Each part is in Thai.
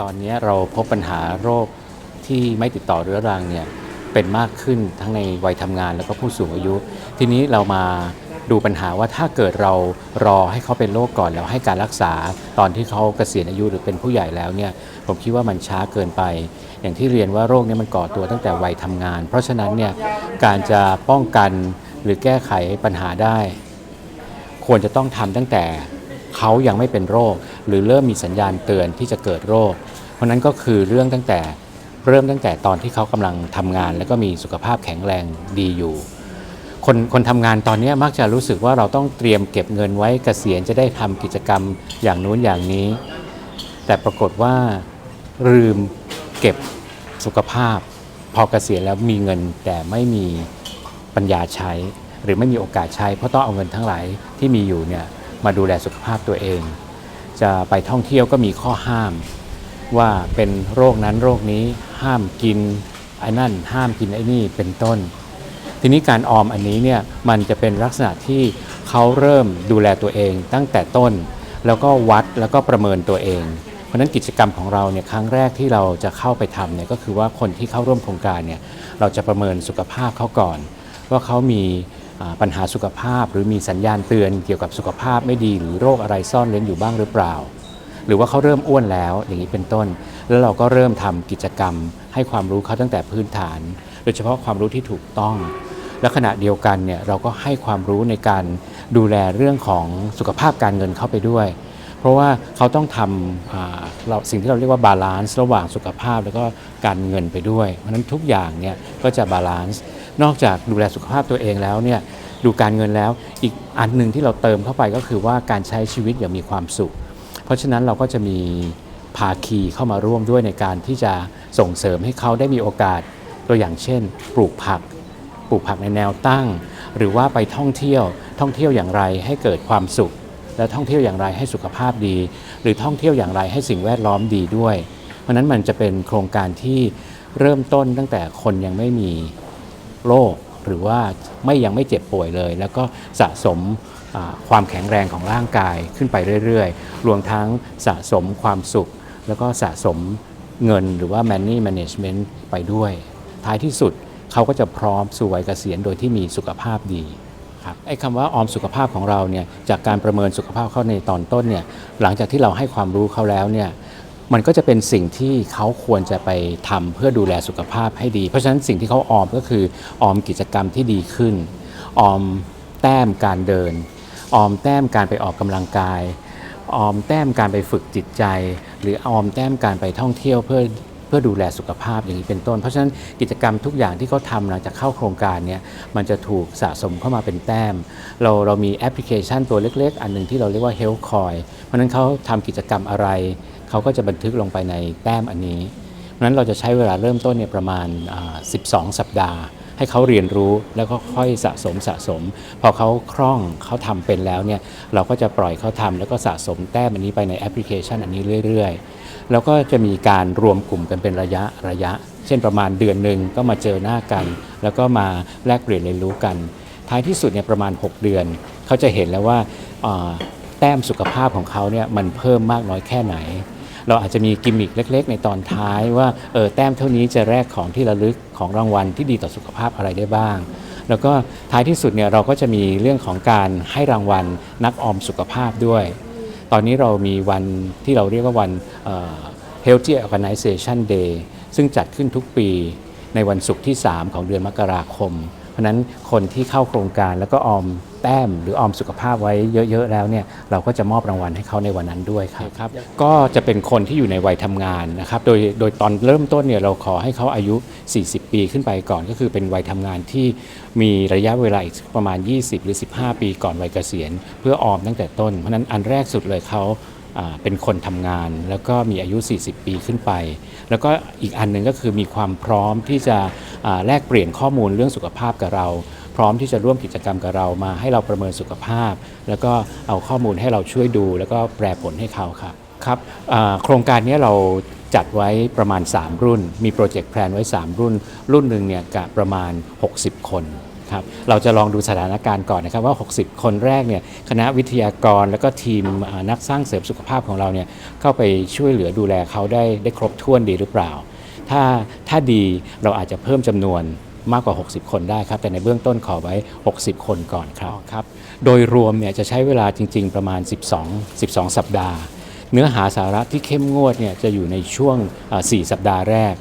ตอนนี้เราพบปัญหาโรคที่ไม่ติดต่อเรื้อรังเนี่ยเป็นมากขึ้นทั้งในวัยทำงานแล้วก็ผู้สูงอายุ ทีนี้เรามาดูปัญหาว่าถ้าเกิดเรารอให้เขาเป็นโรคก่อนแล้วให้การรักษาตอนที่เขาเกษียณอายุหรือเป็นผู้ใหญ่แล้วเนี่ยผมคิดว่ามันช้าเกินไป อย่างที่เรียนว่าโรคนี้มันก่อตัวตั้งแต่วัยทำงาน เพราะฉะนั้นเนี่ยการจะป้องกันหรือแก้ไขปัญหาได้ ควรจะต้องทำตั้งแต่ เขายังไม่เป็นโรค หรือเริ่มมีสัญญาณเตือนที่จะเกิดโรค เพราะนั้นก็คือเรื่องตั้งแต่เริ่มตั้งแต่ตอนที่เขากำลังทำงาน แล้วก็มีสุขภาพแข็งแรงดีอยู่ คนคนทำงานตอนนี้มักจะรู้สึกว่าเราต้องเตรียมเก็บเงินไว้เกษียณจะได้ทำกิจกรรมอย่างนู้นอย่างนี้ แต่ปรากฏว่าลืมเก็บสุขภาพ พอเกษียณแล้วมีเงินแต่ไม่มีปัญญาใช้ หรือไม่มีโอกาสใช้ เพราะต้องเอาเงินทั้งหลายที่มีอยู่เนี่ย มาดูแลสุขภาพตัวเอง จะไปท่องเที่ยวก็มีข้อห้าม ว่าเป็นโรคนั้นโรคนี้ห้ามกินไอ้นั่นห้ามกินไอ้นี่เป็นต้น ทีนี้การออมอันนี้เนี่ยมันจะเป็นลักษณะที่เขาเริ่มดูแลตัวเองตั้งแต่ต้น แล้วก็วัดแล้วก็ประเมินตัวเอง เพราะนั้นกิจกรรมของเราเนี่ยครั้งแรกที่เราจะเข้าไปทำเนี่ยก็คือว่าคนที่เข้าร่วมโครงการเนี่ยเราจะประเมินสุขภาพเขาก่อน ว่าเขามี ปัญหาสุขภาพ หรือมีสัญญาณเตือนเกี่ยวกับสุขภาพไม่ดี หรือโรคอะไรซ่อนเร้นอยู่บ้างหรือเปล่า หรือว่าเขาเริ่มอ้วนแล้วอย่างนี้เป็นต้น แล้วเราก็เริ่มทำกิจกรรม ให้ความรู้เขาตั้งแต่พื้นฐาน โดยเฉพาะความรู้ที่ถูกต้อง และขณะเดียวกันเนี่ยเราก็ให้ความรู้ในการดูแลเรื่องของสุขภาพการเงินเข้าไปด้วย เพราะว่าเขาต้องทำเราสิ่งที่เราเรียกว่าบาลานซ์ระหว่างสุขภาพแล้วก็การเงินไปด้วย เพราะฉะนั้นทุกอย่างเนี่ยก็จะบาลานซ์ นอกจากดูแลสุขภาพตัวเองแล้วเนี่ยดูการเงินแล้วอีกอันหนึ่งที่เราเติมเข้าไปก็คือว่าการใช้ชีวิตอย่างมีความสุข เพราะฉะนั้นเราก็จะมีภาคีเข้ามาร่วมด้วยในการที่จะส่งเสริมให้เขาได้มีโอกาสตัวอย่างเช่น ปลูกผัก ปลูกผักในแนวตั้ง หรือว่าไปท่องเที่ยวท่องเที่ยวอย่างไรให้เกิดความสุข และท่องเที่ยวอย่างไรให้สุขภาพดี หรือท่องเที่ยวอย่างไรให้สิ่งแวดล้อมดีด้วย เพราะฉะนั้นมันจะเป็นโครงการที่เริ่มต้นตั้งแต่คนยังไม่มี โรคหรือว่าไม่ยังไม่เจ็บป่วยเลย แล้วก็สะสมความแข็งแรงของร่างกายขึ้นไปเรื่อยๆ รวมทั้งสะสมความสุข แล้วก็สะสมเงินหรือว่า money management ไปด้วย ท้ายที่สุดเขาก็จะพร้อมสู่วัยเกษียณโดยที่มีสุขภาพดีครับไอ้คำว่าออมสุขภาพของเราเนี่ยจากการประเมินสุขภาพเขาในตอนต้นเนี่ยหลังจากที่เราให้ความรู้เขาแล้วเนี่ย มันก็จะเป็นสิ่งที่เขาควรจะไปทำเพื่อดูแลสุขภาพให้ดี เพราะฉะนั้นสิ่งที่เขาออมก็คือออมกิจกรรมที่ดีขึ้น ออมแต้มการเดิน ออมแต้มการไปออกกำลังกาย ออมแต้มการไปฝึกจิตใจ หรือออมแต้มการไปท่องเที่ยวเพื่อเพื่อดูแลสุขภาพอย่างนี้เป็นต้น เพราะฉะนั้นกิจกรรมทุกอย่างที่เขาทำหลังจากเข้าโครงการเนี่ยมันจะถูกสะสมเข้ามาเป็นแต้ม เราเรามีแอปพลิเคชันตัวเล็ก ๆ อันหนึ่งที่เราเรียกว่า Health Coin เพราะฉะนั้นเขาทำกิจกรรมอะไร เขาก็จะบันทึกลงไปในแต้มอันนี้เพราะนั้นเราจะใช้เวลาเริ่มต้นเนี่ยประมาณ 12 สัปดาห์ ให้เขาเรียนรู้แล้วก็ค่อยสะสมสะสม พอเขาคล่องเขาทำเป็นแล้วเนี่ยเราก็จะปล่อยเขาทำแล้วก็สะสมแต้มอันนี้ไปในแอปพลิเคชันอันนี้เรื่อย ๆ แล้วก็จะมีการรวมกลุ่มกันเป็นระยะระยะ เช่นประมาณเดือนหนึ่งก็มาเจอหน้ากัน แล้วก็มาแลกเปลี่ยนเรียนรู้กัน ท้ายที่สุดเนี่ยประมาณ 6 เดือน เขาจะเห็นแล้วว่าอ่าแต้มสุขภาพของเขาเนี่ยมันเพิ่มมากน้อยแค่ไหน เราอาจจะมีกิมมิคเล็ก ๆ ในตอนท้ายว่าเออแต้มเท่านี้จะแลกของที่ระลึกของรางวัลที่ดีต่อสุขภาพอะไรได้บ้าง แล้วก็ท้ายที่สุดเนี่ยเราก็จะมีเรื่องของการให้รางวัลนักออมสุขภาพด้วย ตอนนี้เรามีวันที่เราเรียกว่าวันเอ่อ Healthy Organization Day ซึ่งจัดขึ้นทุกปีในวันศุกร์ที่ 3 ของเดือนมกราคม เพราะฉะนั้นคนที่เข้าโครงการแล้วก็ออมแต้มหรือออมสุขภาพไว้เยอะๆแล้วเนี่ยเราก็จะมอบรางวัลให้เขาในวันนั้นด้วยครับครับก็จะเป็นคนที่อยู่ในวัยทำงานนะครับโดยโดยตอนเริ่มต้นเนี่ยเราขอให้เขาอายุ 40 ปีขึ้นไปก่อน ก็คือเป็นวัยทำงานที่มีระยะเวลาอีกประมาณ 20 หรือ 15 ปีก่อนวัยเกษียณ เพื่อออมตั้งแต่ต้นเพราะฉะนั้นอันแรกสุดเลยเขาอ่า เป็นคนทำงาน แล้วก็มีอายุ 40 ปีขึ้นไป แล้วก็อีกอันหนึ่งก็คือมีความพร้อมที่จะแลกเปลี่ยนข้อมูลเรื่องสุขภาพกับเรา พร้อมที่จะร่วมกิจกรรมกับเรามาให้เราประเมินสุขภาพ แล้วก็เอาข้อมูลให้เราช่วยดู แล้วก็แปรผลให้เขาครับครับโครงการนี้เราจัดไว้ประมาณ 3 รุ่น มีโปรเจกต์แพลนไว้ 3 รุ่น รุ่นหนึ่งเนี่ยกะประมาณ 60 คน ครับเราจะลองดูสถานการณ์ก่อนนะครับว่า 60 คนแรกเนี่ยคณะวิทยากรแล้วก็ทีมนักสร้างเสริมสุขภาพของเราเนี่ยเข้าไปช่วยเหลือดูแลเขาได้ได้ครบถ้วนดีหรือเปล่า ถ้าถ้าดีเราอาจจะเพิ่มจำนวนมากกว่า 60 คนได้ครับ แต่ในเบื้องต้นขอไว้ 60 คนก่อนครับครับ โดยรวมเนี่ยจะใช้เวลาจริง ๆ ประมาณ 12 12 สัปดาห์ เนื้อหาสาระที่เข้มงวดเนี่ยจะอยู่ในช่วง 4 สัปดาห์แรก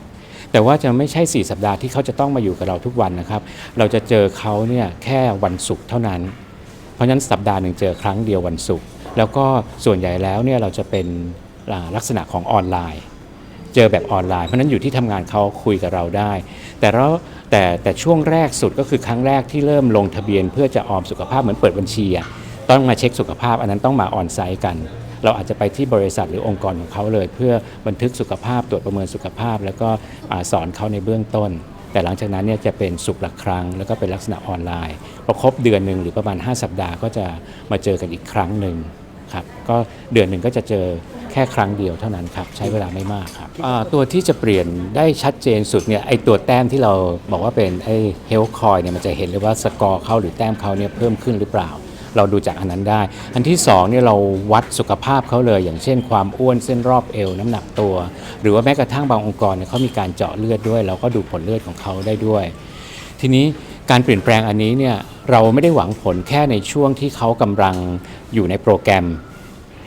แต่ว่าจะไม่ใช่ 4 สัปดาห์ที่เขาจะต้องมาอยู่กับเราทุกวันนะครับ เราจะเจอเขาเนี่ยแค่วันศุกร์เท่านั้น เพราะฉะนั้นสัปดาห์หนึ่งเจอครั้งเดียววันศุกร์แล้วก็ส่วนใหญ่แล้วเนี่ยเราจะเป็นลักษณะของออนไลน์ เจอแบบออนไลน์เพราะฉะนั้นอยู่ที่ทำงานเขาคุยกับเราได้ แต่เราแต่แต่ช่วงแรกสุดก็คือครั้งแรกที่เริ่มลงทะเบียน เพื่อจะออมสุขภาพเหมือนเปิดบัญชีต้องมาเช็คสุขภาพ อันนั้นต้องมาออนไซต์กัน เราอาจจะไปที่บริษัทหรือองค์กรของเขาเลย เพื่อบันทึกสุขภาพตรวจประเมินสุขภาพ แล้วก็อสอนเขาในเบื้องต้น แต่หลังจากนั้นเนี่ยจะเป็นสุขละครั้ง แล้วก็เป็นลักษณะออนไลน์พอครบเดือนหนึ่งหรือประมาณ 5 สัปดาห์ก็จะมาเจอกันอีกครั้งหนึ่งครับก็เดือนหนึ่งก็จะเจอแค่ครั้งเดียวเท่านั้นครับ ใช้เวลาไม่มากครับตัวที่จะเปลี่ยนได้ชัดเจนสุดเนี่ยไอตัวแต้มที่เราบอกว่าเป็นไอเฮลคอยเนี่ยมันจะเห็นเลยว่าสกอร์เขาหรือแต้มเขาเนี่ยเพิ่มขึ้นหรือเปล่า เราดูจากอันนั้นได้ อันที่สองเนี่ยเราวัดสุขภาพเขาเลย อย่างเช่น ความอ้วนเส้นรอบเอวน้ำหนักตัว หรือว่าแม้กระทั่งบางองค์กรเนี่ยเขามีการเจาะเลือดด้วย เราก็ดูผลเลือดของเขาได้ด้วย ทีนี้การเปลี่ยนแปลงอันนี้เนี่ยเราไม่ได้หวังผลแค่ในช่วงที่เขากำลังอยู่ในโปรแกรม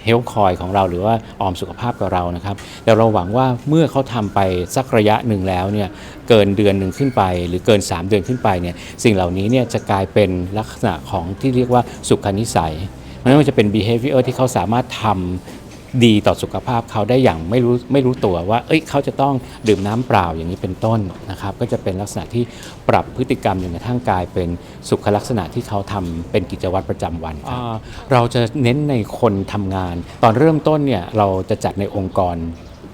เฮลท์คอยของเราหรือว่าออมสุขภาพกับเรานะครับแต่เราหวังว่าเมื่อเขาทำไปสักระยะหนึ่งแล้วเนี่ยเกินเดือนหนึ่งขึ้นไป หรือเกิน 3 เดือนขึ้นไปเนี่ยสิ่งเหล่านี้เนี่ยจะกลายเป็นลักษณะของที่เรียกว่าสุขนิสัยไม่ว่าจะเป็น behavior ที่เขาสามารถทำ ดีต่อสุขภาพเขาได้อย่างไม่รู้ไม่รู้ตัวว่า เอ้ยเขาจะต้องดื่มน้ำเปล่าอย่างนี้เป็นต้นนะครับ ก็จะเป็นลักษณะที่ปรับพฤติกรรมจนกระทั่งกลายเป็นสุขลักษณะที่เขาทำเป็นกิจวัตรประจำวันครับเราจะเน้นในคนทำงาน ตอนเริ่มต้นเนี่ยเราจะจัดในองค์กร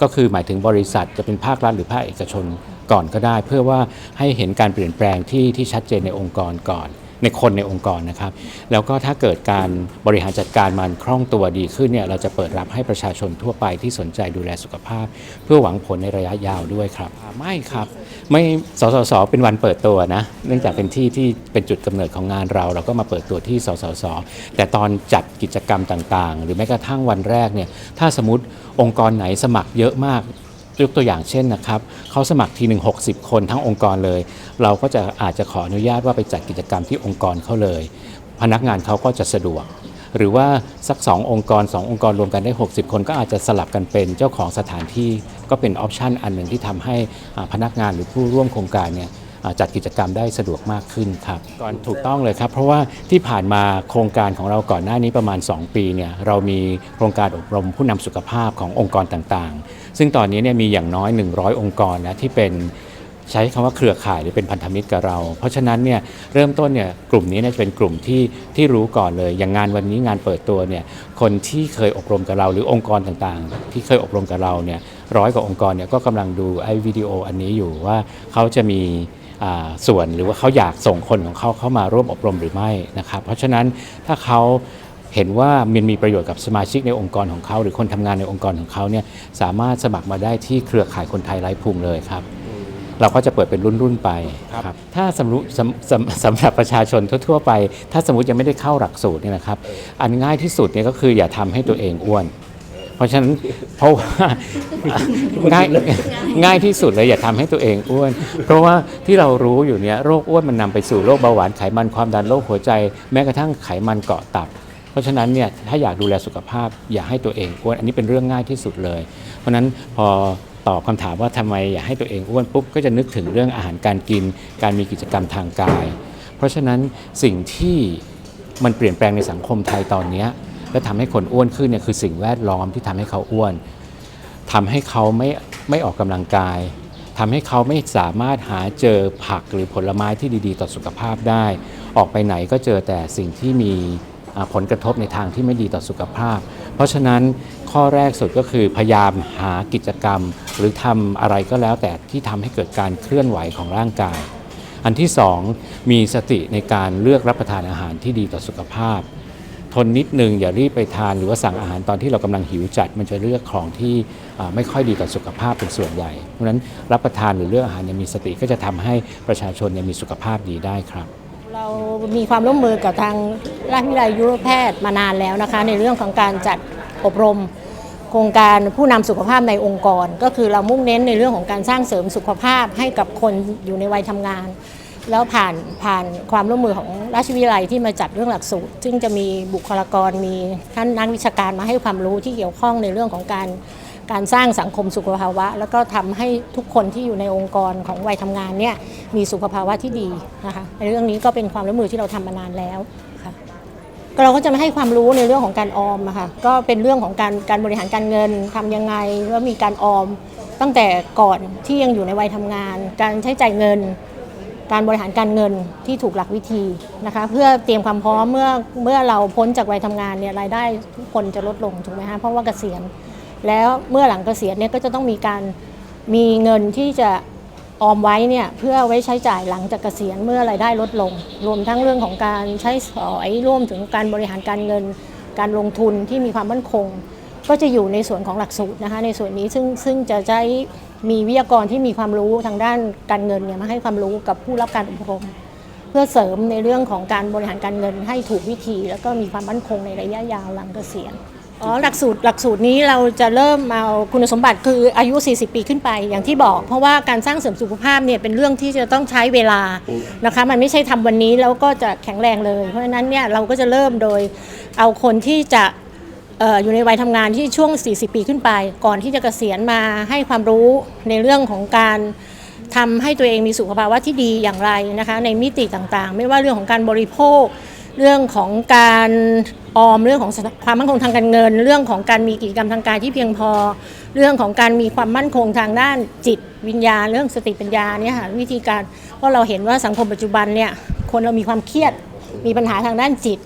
ก็คือหมายถึงบริษัทจะเป็นภาครัฐหรือภาคเอกชนก่อนก็ได้ เพื่อว่าให้เห็นการเปลี่ยนแปลงที่ที่ชัดเจนในองค์กรก่อน ในคนในองค์กรนะครับ แล้วก็ถ้าเกิดการบริหารจัดการมันคล่องตัวดีขึ้นเนี่ยเราจะเปิดรับให้ประชาชนทั่วไปที่สนใจดูแลสุขภาพ เพื่อหวังผลในระยะยาวด้วยครับอ่าไม่ครับ ไม่สสสเป็นวันเปิดตัวนะ เนื่องจากเป็นที่ที่เป็นจุดกำเนิดของงานเรา เราก็มาเปิดตัวที่สสสแต่ตอนจัดกิจกรรมต่างๆ หรือแม้กระทั่งวันแรกเนี่ยถ้าสมมติองค์กรไหนสมัครเยอะมาก ยกตัวอย่างเช่นนะครับเขาสมัครทีหนึ่ง60คนทั้งองค์กรเลย เราก็จะอาจจะขออนุญาตว่าไปจัดกิจกรรมที่องค์กรเขาเลย พนักงานเขาก็จะสะดวก หรือว่าสัก 2 องค์กร 2 องค์กรรวมกันได้ 60 คนก็อาจจะสลับกันเป็นเจ้าของสถานที่ก็เป็นออปชันอันหนึ่งที่ทำให้พนักงานหรือผู้ร่วมโครงการเนี่ยจัดกิจกรรมได้สะดวกมากขึ้นครับก่อนถูกต้องเลยครับ เพราะว่าที่ผ่านมาโครงการของเราก่อนหน้านี้ประมาณ 2 ปีเนี่ยเรามีโครงการอบรมผู้นำสุขภาพขององค์กรต่างๆ ซึ่งตอนนี้เนี่ยมีอย่างน้อย 100 องค์กรนะที่เป็นใช้คำว่าเครือข่ายหรือเป็นพันธมิตรกับเรา เพราะฉะนั้นเนี่ยเริ่มต้นเนี่ยกลุ่มนี้เนี่ยจะเป็นกลุ่มที่ที่รู้ก่อนเลย อย่างงานวันนี้งานเปิดตัวเนี่ยคนที่เคยอบรมกับเรา หรือองค์กรต่างๆ ที่เคยอบรมกับเราเนี่ยร้อยกว่าองค์กรเนี่ยก็กำลังดูไอ้วิดีโออันนี้อยู่ว่าเขาจะมีอ่าส่วนหรือว่าเขาอยากส่งคนของเขาเข้ามาร่วมอบรมหรือไม่นะครับเพราะฉะนั้นถ้าเขา เห็นว่ามันมีประโยชน์กับสมาชิกในองค์กรของเขา หรือคนทำงานในองค์กรของเขาเนี่ยสามารถสมัครมาได้ที่เครือข่ายคนไทยไร้พุงเลยครับ เราก็จะเปิดเป็นรุ่นๆไปครับถ้าสำรุสำสำสำหรับประชาชนทั่วๆไป ถ้าสมมติยังไม่ได้เข้าหลักสูตรเนี่ยนะครับ อันง่ายที่สุดเนี่ยก็คืออย่าทำให้ตัวเองอ้วนเพราะฉะนั้นเพราะว่าง่ายง่ายที่สุดเลยอย่าทำให้ตัวเองอ้วน เพราะว่าที่เรารู้อยู่เนี่ยโรคอ้วนมันนำไปสู่โรคเบาหวานไขมันความดันโรคหัวใจ แม้กระทั่งไขมันเกาะตับ เพราะฉะนั้นเนี่ยถ้าอยากดูแลสุขภาพ อย่าให้ตัวเองอ้วนอันนี้เป็นเรื่องง่ายที่สุดเลย เพราะฉะนั้นพอตอบคำถามว่าทำไมอยากให้ตัวเองอ้วนปุ๊บก็จะนึกถึงเรื่องอาหารการกิน การมีกิจกรรมทางกาย เพราะฉะนั้นสิ่งที่มันเปลี่ยนแปลงในสังคมไทยตอนนี้และทำให้คนอ้วนขึ้นเนี่ยคือสิ่งแวดล้อมที่ทำให้เขาอ้วนทำให้เขาไม่ไม่ออกกำลังกายทำให้เขาไม่สามารถหาเจอผักหรือผลไม้ที่ดี ๆ ต่อสุขภาพได้ ออกไปไหนก็เจอแต่สิ่งที่มี ผลกระทบในทางที่ไม่ดีต่อสุขภาพ เพราะฉะนั้นข้อแรกสุดก็คือพยายามหากิจกรรม หรือทำอะไรก็แล้วแต่ที่ทำให้เกิดการเคลื่อนไหวของร่างกาย อันที่สองมีสติในการเลือกรับประทานอาหารที่ดีต่อสุขภาพ ทนนิดนึงอย่ารีบไปทาน หรือว่าสั่งอาหารตอนที่เรากำลังหิวจัด มันจะเลือกของที่ไม่ค่อยดีต่อสุขภาพเป็นส่วนใหญ่เพราะฉะนั้นรับประทานหรือเลือกอาหารย่างมีสติก็จะทำให้ประชาชนมีสุขภาพดีได้ครับ เรามีความร่วมมือกับทางราชวิทยาลัยยุรแพทย์มานานแล้วนะคะ ในเรื่องของการจัดอบรม โครงการผู้นำสุขภาพในองค์กร ก็คือเรามุ่งเน้นในเรื่องของการสร้างเสริมสุขภาพให้กับคนอยู่ในวัยทำงาน แล้วผ่านผ่านความร่วมมือของราชวิทยาลัยที่มาจัดเรื่องหลักสูตร ซึ่งจะมีบุคลากรมีท่านนักวิชาการมาให้ความรู้ที่เกี่ยวข้องในเรื่องของการ การสร้างสังคมสุขภาวะ แล้วก็ทำให้ทุกคนที่อยู่ในองค์กรของวัยทำงานเนี่ยมีสุขภาวะที่ดีนะคะในเรื่องนี้ก็เป็นความร่วมมือที่เราทำมานานแล้วค่ะเราก็จะไม่ให้ความรู้ในเรื่องของการออมอะค่ะก็เป็นเรื่องของการการบริหารการเงินทำยังไงว่ามีการออม ตั้งแต่ก่อนที่ยังอยู่ในวัยทำงาน การใช้จ่ายเงิน การบริหารการเงินที่ถูกหลักวิธีนะคะเพื่อเตรียมความพร้อมเมื่อเมื่อเราพ้นจากวัยทำงานเนี่ยรายได้ทุกคนจะลดลงถูกไหมคะเพราะว่าเกษียณ แล้วเมื่อหลังเกษียณเนี่ยก็จะต้องมีการมีเงินที่จะออมไว้เนี่ยเพื่อไว้ใช้จ่ายหลังจากเกษียณเมื่อรายได้ลดลง รวมทั้งเรื่องของการใช้สอยร่วมถึงการบริหารการเงิน การลงทุนที่มีความมั่นคง ก็จะอยู่ในส่วนของหลักสูตรนะคะในส่วนนี้ซึ่งซึ่งจะใช้มีวิทยากรที่มีความรู้ทางด้านการเงินเนี่ยมาให้ความรู้กับผู้รับการอบรม เพื่อเสริมในเรื่องของการบริหารการเงินให้ถูกวิธี แล้วก็มีความมั่นคงในระยะยาวหลังเกษียณ อ๋อหลักสูตรหลักสูตรนี้เราจะเริ่มเอาคุณสมบัติคืออายุ 40 ปีขึ้นไปอย่างที่บอก เพราะว่าการสร้างเสริมสุขภาพเนี่ยเป็นเรื่องที่จะต้องใช้เวลานะคะมันไม่ใช่ทำวันนี้แล้วก็จะแข็งแรงเลย เพราะฉะนั้นเนี่ยเราก็จะเริ่มโดยเอาคนที่จะเอ่ออยู่ในวัยทำงานที่ช่วง 40 ปีขึ้นไป ก่อนที่จะเกษียณมาให้ความรู้ในเรื่องของการทำให้ตัวเองมีสุขภาวะที่ดีอย่างไรนะคะในมิติต่างๆ ไม่ว่าเรื่องของการบริโภค เรื่องของการออมเรื่องของความมั่นคงทางการเงิน เรื่องของการมีกิจกรรมทางกายที่เพียงพอ เรื่องของการมีความมั่นคงทางด้านจิตวิญญาณ เรื่องสติปัญญาเนี่ยค่ะวิธีการเพราะเราเห็นว่าสังคมปัจจุบันเนี่ยคนเรามีความเครียดมีปัญหาทางด้านจิต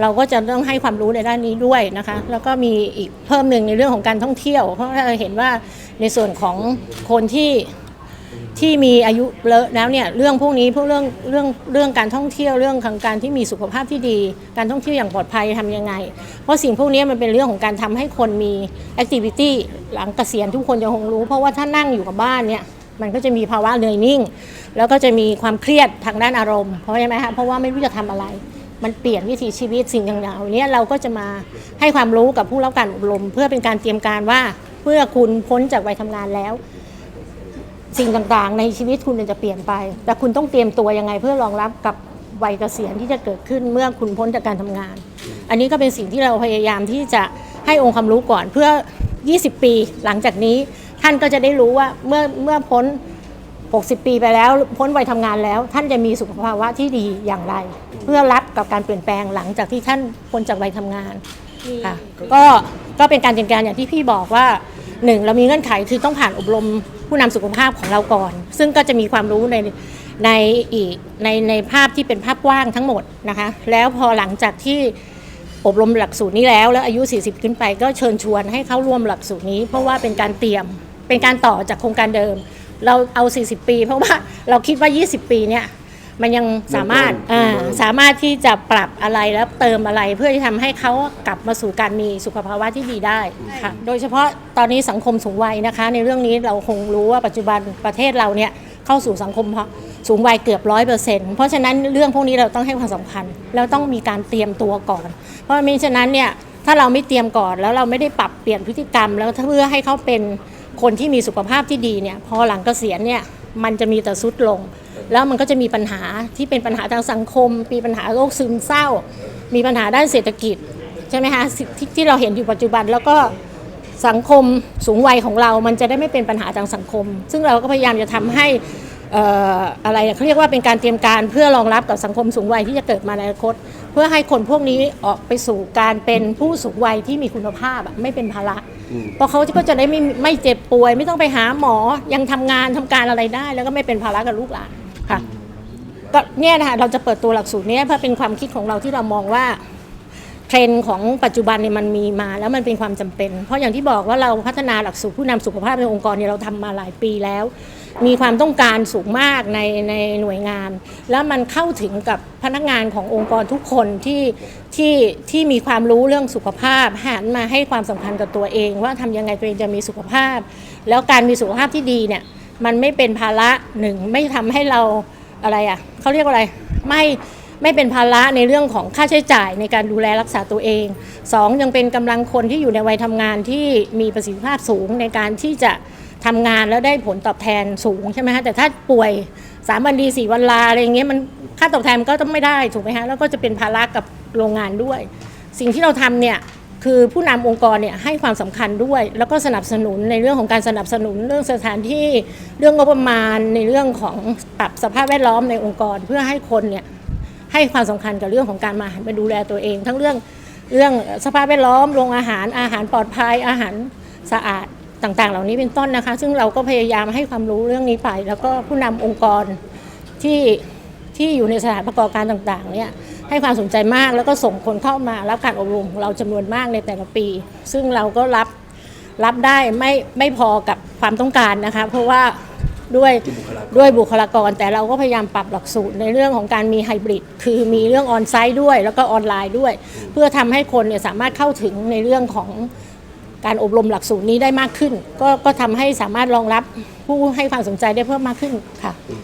เราก็จะต้องให้ความรู้ในด้านนี้ด้วยนะคะแล้วก็มีอีกเพิ่มหนึ่งในเรื่องของการท่องเที่ยว เพราะเราเห็นว่าในส่วนของคนที่ ที่มีอายุเลอะแล้วเนี่ยเรื่องพวกนี้พวกเรื่องเรื่องเรื่องการท่องเที่ยวเรื่องของการที่มีสุขภาพที่ดี การท่องเที่ยวอย่างปลอดภัยทำยังไง เพราะสิ่งพวกนี้มันเป็นเรื่องของการทำให้คนมีแอคทิวิตี้หลังเกษียณทุกคนจะคงรู้ เพราะว่าถ้านั่งอยู่กับบ้านเนี่ยมันก็จะมีภาวะเหนื่อยนิ่ง แล้วก็จะมีความเครียดทางด้านอารมณ์เพราะใช่ไหมคะเพราะว่าไม่รู้จะทำอะไร มันเปลี่ยนวิถีชีวิตสิ่งต่างๆเนี้เราก็จะมาให้ความรู้กับผู้รับการอบรม เพื่อเป็นการเตรียมการว่าเมื่อคุณพ้นจากวัยทำงานแล้ว สิ่งต่างๆ ในชีวิตคุณจะเปลี่ยนไป แต่คุณต้องเตรียมตัวยังไงเพื่อรองรับกับวัยเกษียณที่จะเกิดขึ้นเมื่อคุณพ้นจากการทำงาน อันนี้ก็เป็นสิ่งที่เราพยายามที่จะให้องค์ความรู้ก่อนเพื่อ 20 ปีหลังจากนี้ท่านก็จะได้รู้ว่าเมื่อเมื่อพ้น 60 ปีไปแล้ว พ้นวัยทำงานแล้ว ท่านจะมีสุขภาวะที่ดีอย่างไร เพื่อรับกับการเปลี่ยนแปลงหลังจากที่ท่านพ้นจากวัยทำงานค่ะก็ ก็เป็นการเตรียมการอย่างที่พี่บอกว่าหนึ่งเรามีเงื่อนไขคือต้องผ่านอบรมผู้นำสุขภาพของเราก่อน ซึ่งก็จะมีความรู้ในในอีกในในภาพที่เป็นภาพกว้างทั้งหมดนะคะ แล้วพอหลังจากที่อบรมหลักสูตรนี้แล้ว แล้วอายุ 40 ขึ้นไปก็เชิญชวนให้เข้าร่วมหลักสูตรนี้ เพราะว่าเป็นการเตรียมเป็นการต่อจากโครงการเดิม เราเอา 40 ปี เพราะว่าเราคิดว่า 20 ปีเนี่ย มันยังสามารถอ่าสามารถที่จะปรับอะไรแล้วเติมอะไรเพื่อที่ทำให้เขากลับมาสู่การมีสุขภาวะที่ดีได้ค่ะโดยเฉพาะตอนนี้สังคมสูงวัยนะคะ ในเรื่องนี้เราคงรู้ว่าปัจจุบันประเทศเราเนี่ยเข้าสู่สังคมสูงวัยเกือบร้อยเปอร์เซ็นต์เพราะฉะนั้นเรื่องพวกนี้เราต้องให้ความสำคัญแล้วต้องมีการเตรียมตัวก่อน เพราะมิฉะนั้นเนี่ยถ้าเราไม่เตรียมก่อนแล้วเราไม่ได้ปรับเปลี่ยนพฤติกรรม แล้วเพื่อให้เขาเป็นคนที่มีสุขภาพที่ดีเนี่ยพอหลังเกษียณเนี่ยมันจะมีแต่สุดลง แล้วมันก็จะมีปัญหาที่เป็นปัญหาทางสังคม มีปัญหาโรคซึมเศร้า มีปัญหาด้านเศรษฐกิจใช่ไหมคะที่ที่เราเห็นอยู่ปัจจุบันแล้วก็สังคมสูงวัยของเรา มันจะได้ไม่เป็นปัญหาทางสังคม ซึ่งเราก็พยายามจะทำให้อออะไรเขาเรียกว่าเป็นการเตรียมการเพื่อรองรับกับสังคมสูงวัยที่จะเกิดมาในอนาคต เพื่อให้คนพวกนี้ออกไปสู่การเป็นผู้สูงวัยที่มีคุณภาพไม่เป็นภาระเพราะเขาก็จะได้ไม่ไม่เจ็บป่วย ไม่ต้องไปหาหมอยังทำงานทำการอะไรได้ แล้วก็ไม่เป็นภาระกับลูกหลาน ก็เนี่ยนะคะเราจะเปิดตัวหลักสูตรนี้เพื่อเป็นความคิดของเราที่เรามองว่าเทรนด์ของปัจจุบันเนี่ยมันมีมาแล้วมันเป็นความจำเป็น เพราะอย่างที่บอกว่าเราพัฒนาหลักสูตรผู้นำสุขภาพในองค์กรเนี่ยเราทำมาหลายปีแล้ว มีความต้องการสูงมากในในหน่วยงาน แล้วมันเข้าถึงกับพนักงานขององค์กรทุกคนที่ที่ที่มีความรู้เรื่องสุขภาพหันมาให้ความสำคัญกับตัวเอง ว่าทำยังไงตัวเองจะมีสุขภาพ แล้วการมีสุขภาพที่ดีเนี่ยมันไม่เป็นภาระหนึ่งไม่ทำให้เรา อะไรอะเขาเรียกว่าอะไรไม่ไม่เป็นภาระในเรื่องของค่าใช้จ่ายในการดูแลรักษาตัวเองสองยังเป็นกำลังคนที่อยู่ในวัยทำงานที่มีประสิทธิภาพสูงในการที่จะทำงานแล้วได้ผลตอบแทนสูงใช่ไหมคะแต่ถ้าป่วยสามวันดีสี่วันลาอะไรอย่างเงี้ยมันค่าตอบแทนมันก็ต้องไม่ได้ถูกไหมคะแล้วก็จะเป็นภาระกับโรงงานด้วย สิ่งที่เราทำเนี่ย คือผู้นำองค์กรเนี่ยให้ความสำคัญด้วย แล้วก็สนับสนุนในเรื่องของการสนับสนุนเรื่องสถานที่เรื่องงบประมาณในเรื่องของปรับสภาพแวดล้อมในองค์กร เพื่อให้คนเนี่ยให้ความสำคัญกับเรื่องของการมาหันมาดูแลตัวเอง ทั้งเรื่องเรื่องสภาพแวดล้อมโรงอาหารอาหารปลอดภัยอาหารสะอาดต่างๆ เหล่านี้เป็นต้นนะคะ ซึ่งเราก็พยายามให้ความรู้เรื่องนี้ไป แล้วก็ผู้นำองค์กรที่ที่อยู่ในสถานประกอบการต่างๆเนี่ย ให้ความสนใจมากแล้วก็ส่งคนเข้ามารับการอบรมของเราจำนวนมากในแต่ละปี ซึ่งเราก็รับรับได้ไม่ไม่พอกับความต้องการนะคะ เพราะว่าด้วยด้วยบุคลากร แต่เราก็พยายามปรับหลักสูตรในเรื่องของการมีไฮบริดคือมีเรื่องออนไซต์ด้วย แล้วก็ออนไลน์ด้วย เพื่อทำให้คนเนี่ยสามารถเข้าถึงในเรื่องของการอบรมหลักสูตรนี้ได้มากขึ้น ก็ก็ทำให้สามารถรองรับผู้ให้ความสนใจได้เพิ่มมากขึ้นค่ะอืม